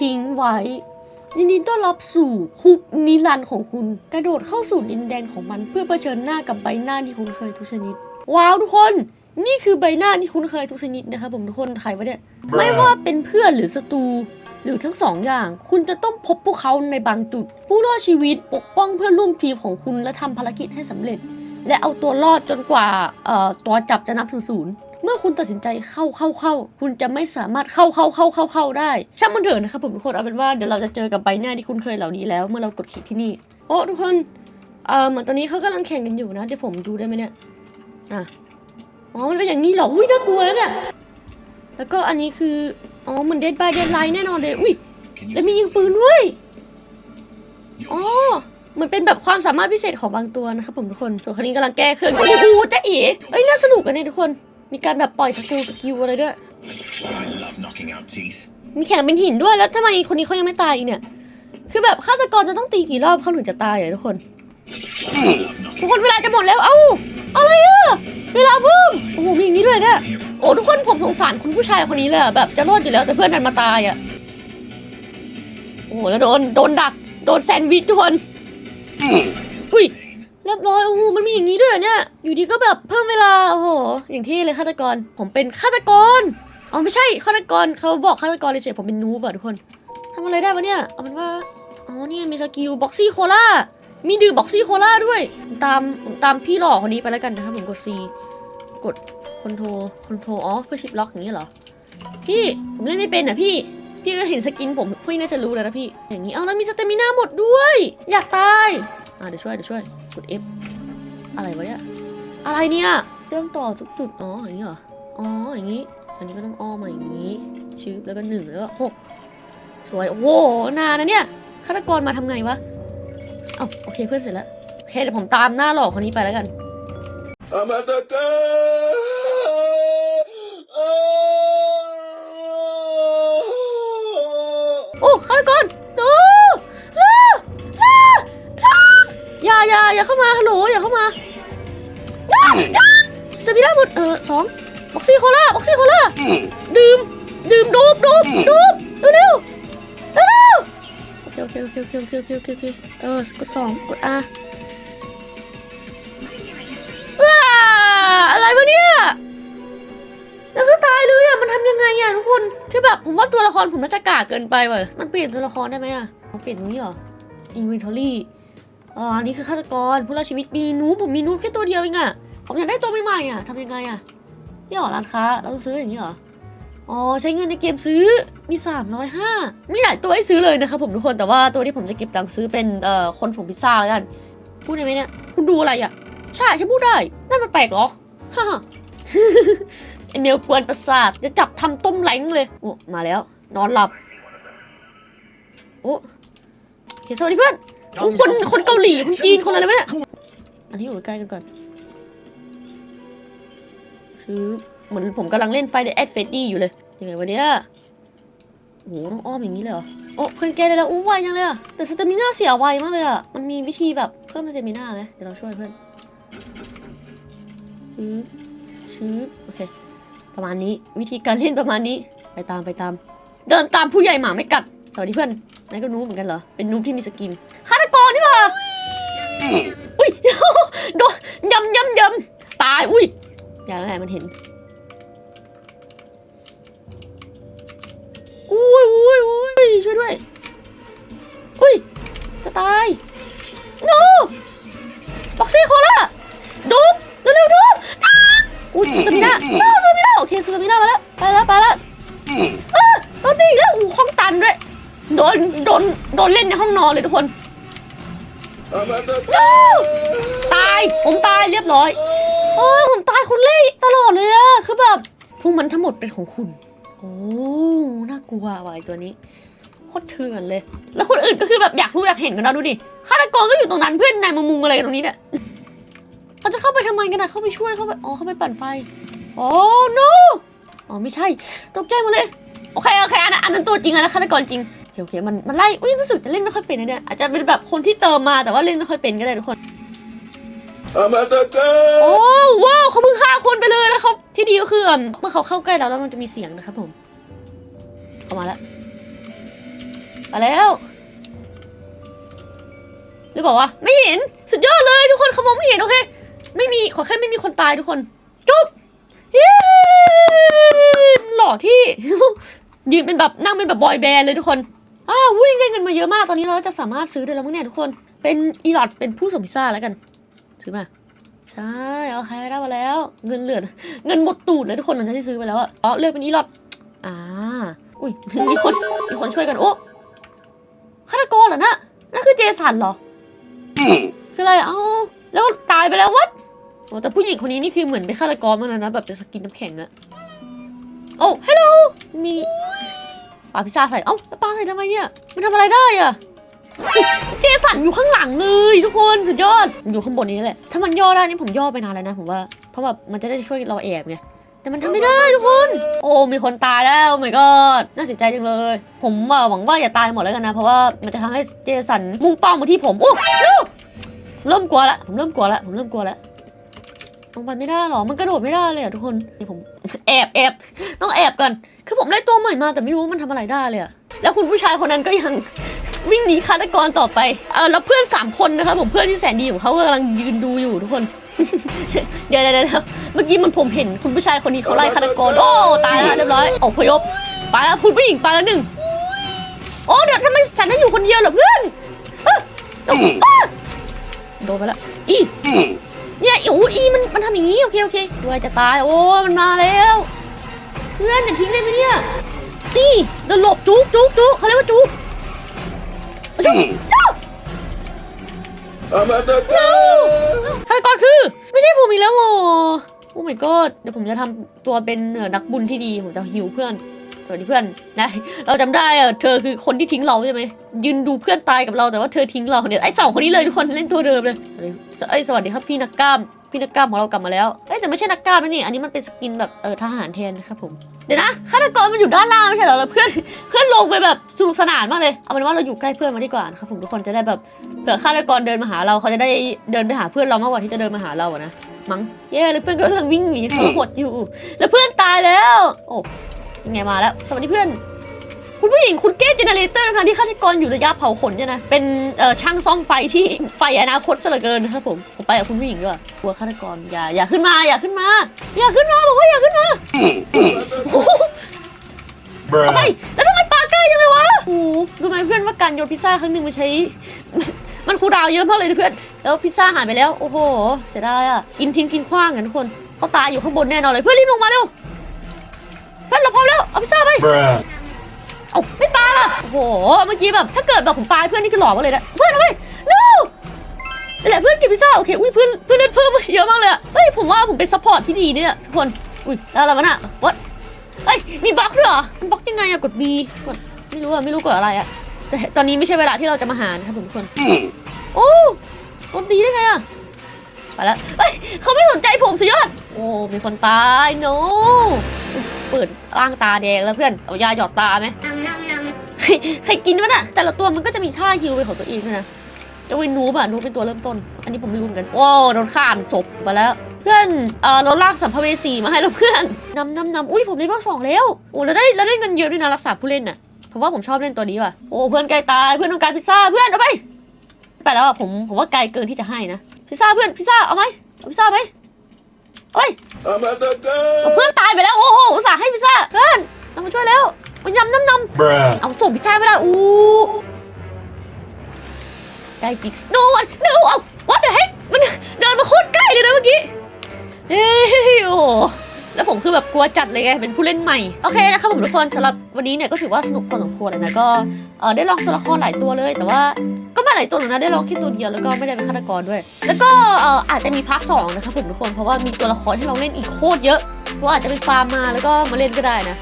ทิ้งไว้ยินดีต้อนรับสู่คุกนิรันดร์ของคุณ กระโดดเข้าสู่ดินแดนของมันเพื่อเผชิญหน้ากับใบหน้าที่คุณเคยทุกชนิด ว้าวทุกคน นี่คือใบหน้าที่คุณเคยทุกชนิดนะครับผมทุกคนใครวะเนี่ยไม่ว่าเป็นเพื่อนหรือศัตรูหรือทั้งสองอย่าง คุณจะต้องพบพวกเขาในบางจุด ผู้รอดชีวิตปกป้องเพื่อนร่วมทีมของคุณและทำภารกิจให้สำเร็จ และเอาตัวรอดจนกว่าเอ่อตัวจับจะนับถึงศูนย์ เมื่อคุณตัดสินใจเข้าเข้าเข้าคุณจะไม่สามารถเข้าเข้าเข้าเข้าเข้าได้ ช่างมันเถอะนะครับผมทุกคนเอาเป็นว่าเดี๋ยวเราจะเจอกับใบหน้าที่คุณเคยเหล่านี้แล้ว เมื่อเรากดคลิกที่นี่ โอ้ทุกคนเอ่อเหมือนตอนนี้เขากำลังแข่งกันอยู่นะเดี๋ยวผมดูได้ไหมเนี่ยอะอ๋อมันเป็นอย่างนี้เหรออุ้ยน่ากลัวนะเนี่ยแล้วก็อันนี้คืออ๋อเหมือนเดดบายเดดไลน์แน่นอนเลยอุ้ย Can you แล้วมียิงปืนด้วยอ๋อเหมันเป็นแบบความสามารถพิเศษของบางตัวนะครับผมทุกคนส่วนคนนี้กำลังแก้เครื่องอยู่โอ้โหจะเอ๋เอ้ยน่าสนุกกันเนี่ยทุกคน มีการแบบปล่อยสกิลสกิลอะไรด้วย I love knocking out teeth. มีแข่งเป็นหินด้วยแล้วทำไมคนนี้เขายังไม่ตายอีกเนี่ย คือแบบฆาตกรจะต้องตีกี่รอบเขาถึงจะตายอะทุกคน I love ทุก knocking คนเวลาจะหมดแล้ว เอ้า อะไรอะ เวลาเพิ่ม โอ้โห มีอย่างนี้ด้วยเนี่ย โอ้ทุกคนผมสงสารคุณผู้ชายคนนี้เลยอะแบบจะรอดอยู่แล้วแต่เพื่อนดันมาตายอะ โอ้โหแล้วโดนโดนดัก โดนแซนด์วิชทุกคนอุ้ย เรียบร้อยโอ้โหมันมีอย่างนี้ด้วยเนี่ย อยู่ดีก็แบบเพิ่มเวลาโอ้โหอย่างที่เลยฆาตกร ผมเป็นฆาตกรอ๋อไม่ใช่ฆาตกรเขาบอกฆาตกรเลยเฉยผมเป็นนูบอะทุกคนทำอะไรได้วะเนี่ยเอาเป็นว่าอ๋อเนี่ยมีสกิลบ็อกซี่โคล่ามีดื่มบ็อกซี่โคล่าด้วย ตามผมตามพี่หล่อคนนี้ไปแล้วกันนะครับผมกด C กดคอนโทรคอนโทรอ๋อเพื่อชิปล็อกอย่างนี้เหรอพี่ผมเล่นไม่เป็นอะพี่ พี่ก็เห็นสกินผมพี่น่าจะรู้แล้วนะพี่ อย่างนี้เอาแล้วมีสเตมิน่าหมดด้วย อยากตายอ่าเดี๋ยวช่วยเดี๋ยวช่วย กด F อะไรวะเนี่ย อะไรเนี่ยเริ่มต่อทุกจุด อ๋อ อย่างนี้เหรอ อ๋อ อย่างนี้ อันนี้ก็ต้องอ้อมมาอย่างนี้ ชืบแล้วก็หนึ่งแล้วก็หกสวย โอ้โห นานะเนี่ย ฆาตกรมาทำไงวะ เอ้า โอเคเพื่อนเสร็จแล้ว โอเคเดี๋ยวผมตามหน้าหลอกคนนี้ไปแล้วกันอมตะกา อย่าอย่าอย่าเข้ามาฮัลโหลอย่าเข้ามาอย่าอย่าจะมีได้หมดเออสองบ็อกซี่โคล่าบ็อกซี่โคล่าดื่มดื่มดูบดูบดูบเร็วเร็วเร็วเร็วโอเคโอเคโอเคโอเคโอเคโอเคโอเคเออกดสองกด R ว้าอะไรวะเนี่ยแล้วคือตายเลยอะมันทำยังไงอะทุกคนคือแบบผมว่าตัวละครผมน่าจะกากเกินไปว่ะมันเปลี่ยนตัวละครได้ไหมอะมันเปลี่ยนตรงนี้เหรอ inventory อ๋ออันนี้คือฆาตกรผู้รอดชีวิตมีนูผมมีนูแค่ตัวเดียวเองอะผมอยากได้ตัวใหม่ๆอะทำยังไงอะนี่หรอร้านค้าเราต้องซื้ออย่างนี้เหรออ๋อใช้เงินในเกมซื้อมี305มีหลายตัวให้ซื้อเลยนะครับผมทุกคนแต่ว่าตัวที่ผมจะเก็บตังค์ซื้อเป็นเอ่อคนส่งพิซซ่าแล้วกันพูดได้ไหมเนี่ยคุณดูอะไรอะใช่ฉันพูดได้นั่นมันแปลกเหรอฮ่าฮ่าไอเมลกวนประสาทจะจับทำต้มแหลงเลยโอ้มาแล้ว นอนหลับโอ้โอเคสวัสดีเพื่อน โอ้คนคนเกาหลีคนจีนคนอะไรวะเนี่อันนี้อยู่ใกล้กันก่อนคือเหมือนผมกำลังเล่นไฟเดอะแอดเฟดดี้อยู่เลยยังไงวะเนี่ยโอ้โหต้องอ้อมอย่างนี้เลยเหรอโอ้เพื่อนแกได้แล้วอู้ไวจังเลยอะแต่สเตมิน่าเสียไวมากเลยอะมันมีวิธีแบบเพิ่มสเตมิน่าไหมเดี๋ยวเราช่วยเพื่อนชื้อชื้อโอเคประมาณนี้วิธีการเล่นประมาณนี้ไปตามไปตาม เดินตามผู้ใหญ่หมาไม่กัดสวัสดีเพื่อนนายก็นูบเหมือนกันเหรอเป็นนูบที่มีสกินฆาตกร อุ้ยโดนยำยำยำตาย อุ้ยอย่างไรมันเห็น อุ้ยอุ้ยอุ้ยช่วยด้วย อุ้ย จะตาย no บ็อกซี่โคล่าดูบเร็วๆดูบอุ้ยสตามิน่าโน้สตามิน่าโอเคสตามิน่ามาแล้ว ไปแล้วไปแล้วอ้าวตีแล้วอู้ห้องตันด้วย โดน โดน โดนเล่นในห้องนอนเลยทุกคน ตาย ผมตายเรียบร้อยโอ้ยผมตายคนเล่ตลอดเลยอะคือแบบพวกมันทั้งหมดเป็นของคุณ โอ้น่ากลัวว่ะไอตัวนี้โคตรเถื่อนเลย แล้วคนอื่นก็คือแบบอยากรู้อยากเห็นกันนะดูดิฆาตกรก็อยู่ตรงนั้นเพื่อนนายมามุงอะไรตรงนี้เนี่ยเขาจะเข้าไปทำไมกันนะเข้าไปช่วยเข้าไปอ๋อเข้าไปปั่นไฟโอ้ no อ๋อไม่ใช่ตกใจหมดเลยโอเคโอเคอันนั้นอันนั้นตัวจริงอะนะฆาตกรจริง เคโอเคมันมันไล่อุ้ยรู้สึกจะเล่นไม่ค่อยเป็นนะเนี่ยอาจจะเป็นแบบคนที่เติมมาแต่ว่าเล่นไม่ค่อยเป็นก็ได้ทุกคน I'm at the โอ้ gun. ว้าวเขาเพิ่งฆ่าคนไปเลยแล้วเขาที่ดีก็คือเมื่อเขาเข้าใกล้เราแล้วมันจะมีเสียงนะครับผมเข้ามาแล้วมาแล้วหรือบอกว่าไม่เห็นสุดยอดเลยทุกคนเขามองไม่เห็นโอเค ไม่มีขอแค่ไม่มีคนตายทุกคนจบเย้หล่อที่ยืนเป็นแบบนั่งเป็นแบบบอยแบนด์เลยทุกคน อ้าววิ่งได้เงินมาเยอะมากตอนนี้เราจะสามารถซื้อได้แล้วมั้งเนี่ยทุกคน เป็นอีลอดเป็นผู้ส่งพิซซ่าแล้วกันซื้อมาใช่โอเคได้มาแล้ว เงินเหลือเงินหมดตูดเลยทุกคนหลังจากที่ซื้อไปแล้วอะอ๋อเลือกเป็นอีลอดอ่าอุ้ยมีคนมีคนช่วยกันโอ้ฆาตกรเหรอนะนั่นคือเจสันเหรอคืออะไรเอ้าแล้วตายไปแล้ววัดโอ้แต่ผู้หญิงคนนี้นี่คือเหมือนเป็นฆาตกรมากเลยนะแบบจะสกินน้ำแข็งอะโอ้ฮัลโหลมี ปาพิซซ่าใส่ เอ้าแล้วปาใส่ทำไมเนี่ย มันทำอะไรได้อะเจสันอยู่ข้างหลังเลยทุกคนสุดยอด อยู่ข้างบนนี้แหละ ถ้ามันย่อได้นี่ผมย่อไปนานแล้วนะผมว่า เพราะแบบมันจะได้ช่วยเราแอบไง แต่มันทำไม่ได้ทุกคน โอ้ มีคนตายแล้วโอ้ my god น่าเสียใจจังเลย ผมหวังว่าอย่าตายหมดแล้วกันนะ เพราะว่ามันจะทำให้เจสันมุ่งเป้ามาที่ผม โอ้เริ่มกลัวละ ผมเริ่มกลัวละ ผมเริ่มกลัวละลงไปไม่ได้หรอ มันกระโดดไม่ได้เลยอะทุกคนเดี๋ยวผมแอบแอบต้องแอบก่อน คือผมได้ตัวใหม่มาแต่ไม่รู้ว่ามันทำอะไรได้เลยอะแล้วคุณผู้ชายคนนั้นก็ยังวิ่งหนีฆาตกรต่อไปเออแล้วเพื่อนสามคนนะคะผมเพื่อนที่แสนดีของเขากำลังยืนดูอยู่ทุกคนเดี๋ยวเดี๋ยวเดี๋ยวเมื่อกี้มันผมเห็นคุณผู้ชายคนนี้เขาไล่ฆาตกร โอ้ตายแล้วเรียบร้อยอพยพไปแล้วคุณผู้หญิงไปแล้วหนึ่งโอ้เดี๋ยวทำไมฉันต้องอยู่คนเดียวเหรอเพื่อนโดนไปแล้วอีเนี่ยโอ้อีมันมันทำอย่างนี้โอเคโอเคด้วยจะตายโอ้มันมาแล้ว เพื่อนอย่าทิ้งได้ไหมเนี่ย นี่เดินหลบจุกจุกจุกเขาเรียกว่าจุกจุกจุก Amataka! ฆาตกรคือ ไม่ใช่ผมอีกแล้วโอ้โอ้ my god เดี๋ยวผมจะทำตัวเป็นเอ่อนักบุญที่ดี ผมจะหิวเพื่อนสวัสดีเพื่อนนะเราจำได้เออเธอคือคนที่ทิ้งเราใช่ไหมยืนดูเพื่อนตายกับเราแต่ว่าเธอทิ้งเราเนี่ยไอ้สองคนนี้เลยทุกคนเล่นตัวเดิมเลยไอ้ยสวัสดีครับพี่นักกล้าม พี่นักกล้ามของเรากลับมาแล้วเอ้ยแต่ไม่ใช่นักกล้ามนะนี่ อันนี้มันเป็นสกินแบบเออทหารแทนนะครับผมเดี๋ยวนะฆาตกรมันอยู่ด้านล่างไม่ใช่เหรอแล้วเพื่อนเพื่อนลงไปแบบสนุกสนานมากเลยเอาเป็นว่าเราอยู่ใกล้เพื่อนมาดีกว่านะครับผมทุกคนจะได้แบบเผื่อฆาตกรเดินมาหาเราเขาจะได้เดินไปหาเพื่อนเรามากกว่าที่จะเดินมาหาเราอะนะมั้งเย้แล้วเพื่อนก็กำลังวิ่งหนีเขาหดอยู่ แล้วเพื่อนตายแล้ว โอ้ยังไงมาแล้ว สวัสดีเพื่อน คุณผู้หญิงคุณเก้เจเนเรเตอร์นะคะที่ฆาตกรอยู่ระยะเผาขนเนี่ยนะเป็นเอ่อช่างซ่อมไฟที่ไฟอนาคตซะเหลือเกินนะครับผมผมไปกับคุณผู้หญิงด้วยกลัวฆาตกรอย่าอย่าขึ้นมาอย่าขึ้นมา อย่าขึ้นมาบอกว่าอย่าขึ้นมาโอ้โหไป Bruh. แล้วทำไมปลาใกล้ยังเลยวะโอ้โหรู้ไหมเพื่อนว่าการโยนพิซซ่าครั้งหนึ่งมันใช้ มันมันคูลดาวน์เยอะมากเลยนะเพื่อนแล้วพิซซ่าหายไปแล้วโอ้โหเสียดายอะกินทิ้งกินขว้างกันทุกคนเขาตายอยู่ข้างบนแน่นอนเลยเพื่อนรีบลงมาเร็วเพื่อนเราพร้อมแล้วเอาพิซซ่าไป Bruh. เอาไม่ปลาล่ะโอ้โห เมื่อกี้แบบถ้าเกิดแบบผมปลาให้เพื่อนนี่คือหลอกมากเลยนะ เพื่อนเอาไป no นี่แหละเพื่อนกินพิซซ่าโอเค อุ้ยเพื่อนเพื่อนเล่นเพิ่มมาเยอะมากเลยอะเฮ้ยผมว่าผมเป็นซัพพอร์ตที่ดีเนี่ยทุกคน อุ้ยแล้วอะไรวะน่ะ what เฮ้ยมีบล็อกด้วยเหรอมันบล็อกยังไงอะกด B กดไม่รู้อะไม่รู้กดอะไรอะแต่ตอนนี้ไม่ใช่เวลาที่เราจะมาหานะครับผมทุกคน โอ้กด B ได้ไงอะไปแล้วเฮ้ยเขาไม่สนใจผมสุดยอด โอ้ มีคนตาย no อุ๊ยเปิดร่างตาแดงแล้วเพื่อน เอายาหยอดตาไหมใครใครกินวะน่ะแต่ละตัวมันก็จะมีท่าฮิวเป็นของตัวเองด้วยนะจะเป็นนูบอะนูบเป็นตัวเริ่มต้น อันนี้ผมไม่รู้เหมือนกันโอ้โดนฆ่าศพไปแล้ว เพื่อนเออเราลากสัมภเวสีมาให้แล้วเพื่อนนำนำนำอุ้ยผมได้รอบสองแล้วโอ้แล้วได้แล้วได้เงินเยอะด้วยนะรักษาผู้เล่นน่ะผมว่าผมชอบเล่นตัวนี้ว่ะโอ้เพื่อนใกล้ตายเพื่อนต้องการพิซซ่าเพื่อนเอาไปไปแล้วอะผมผมว่าไกลเกินที่จะให้นะพิซซ่าเพื่อนพิซซ่าเอาไหมเอาพิซซ่าไหมเอาไป Amataka! เอาเพื่อนตายไปแล้วโอ้โหอุตส่าห์ให้พิซซ่าเพื่อนเรามาช่วยแล้ว มายำน้ำนำ Bruh. เอาส่งพิซซ่าไม่ได้อู้ใกล้จริง no one no เอา what the heck มันเดินมาโคตรใกล้เลยนะเมื่อกี้เฮ้ยโอ้โหแล้วผมคือแบบกลัวจัดเลยไงเป็นผู้เล่นใหม่ โอเคนะครับผมทุกคนสำหรับวันนี้เนี่ยก็ถือว่าสนุกพอสมควรเลยนะก็เออได้ลองตัวละครหลายตัวเลย แต่ว่าก็ไม่หลายตัวหรอกนะได้ลองแค่ตัวเดียวแล้วก็ไม่ได้เป็นฆาตกรด้วย แล้วก็เอออาจจะมีพาร์ทสองนะครับผมทุกคนเพราะว่ามีตัวละครที่เราเล่นอีกโคตรเยอะเพราะว่าอาจจะเป็นฟาร์มมาแล้วก็มาเล่นก็ได้นะ